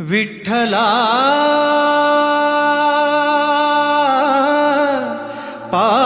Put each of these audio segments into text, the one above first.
विठ्ठला. पा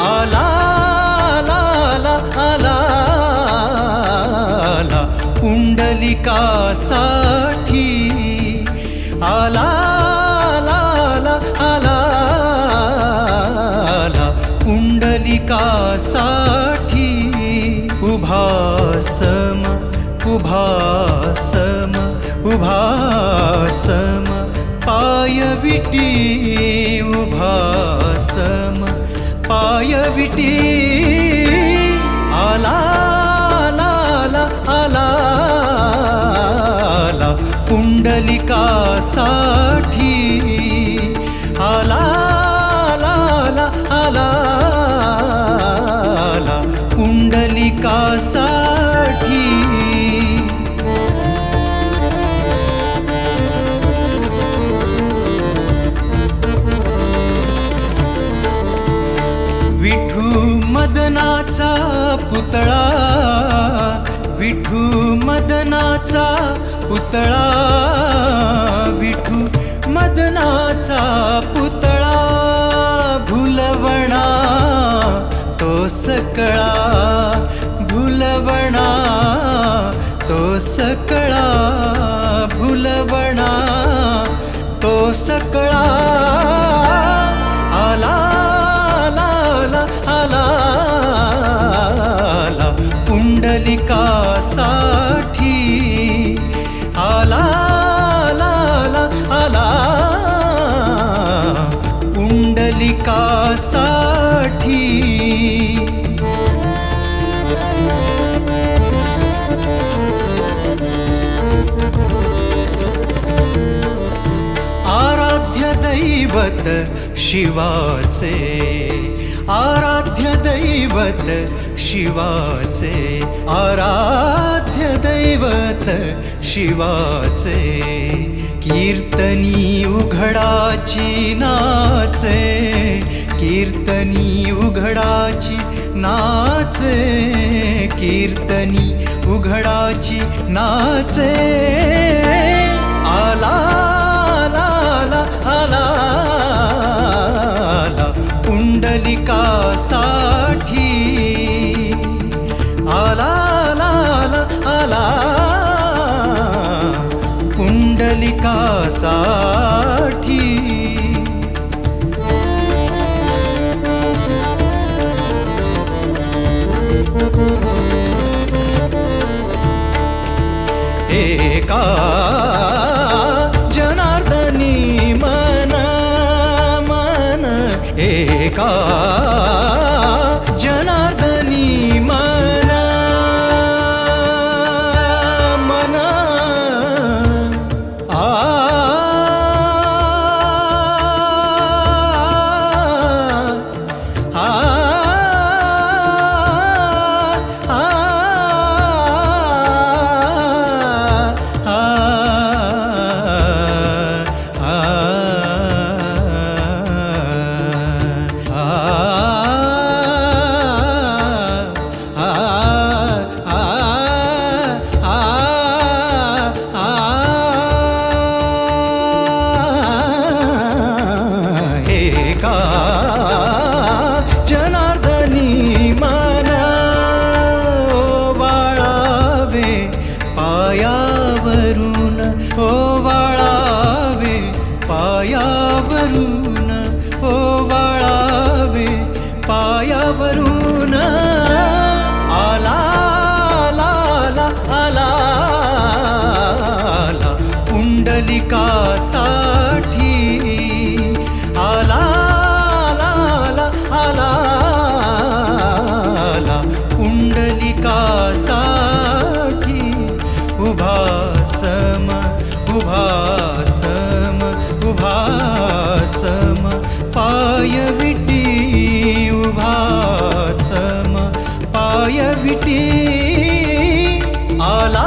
आला आला आला आला आला. पुंडलिकासाठी आला आला आला आला आला. पुंडलिकासाठी उभासम उभासम उभासम. पाय विटी उभासम. पाय विटी आला आला आला मदनाचा पुतळा विठू मदनाचा पुतळा भुलवणा तो सकळा भुलवणा तो सकळा भुलवणा तो सकळा. आला आला आला आला पुंडलिका सा मालिकासाठी. आराध्य दैवत शिवाचे आराध्य दैवत शिवाचे आराध्य दैवत शिवाचे कीर्तनी उघडाची नाचे. कीर्तनी उघडाची नाचे कीर्तनी उघडाची नाचे आला आला आला आला आला पुंडलिकासाठी आला आला आला आला पुंडलिकासाठी एका जनार्दनी मन मन एका पायावरून ओवाळावे पायावरून ओवाळावे पायावरून आला आला आला आला पुंडलिका सा उभा सम पाय विटी आला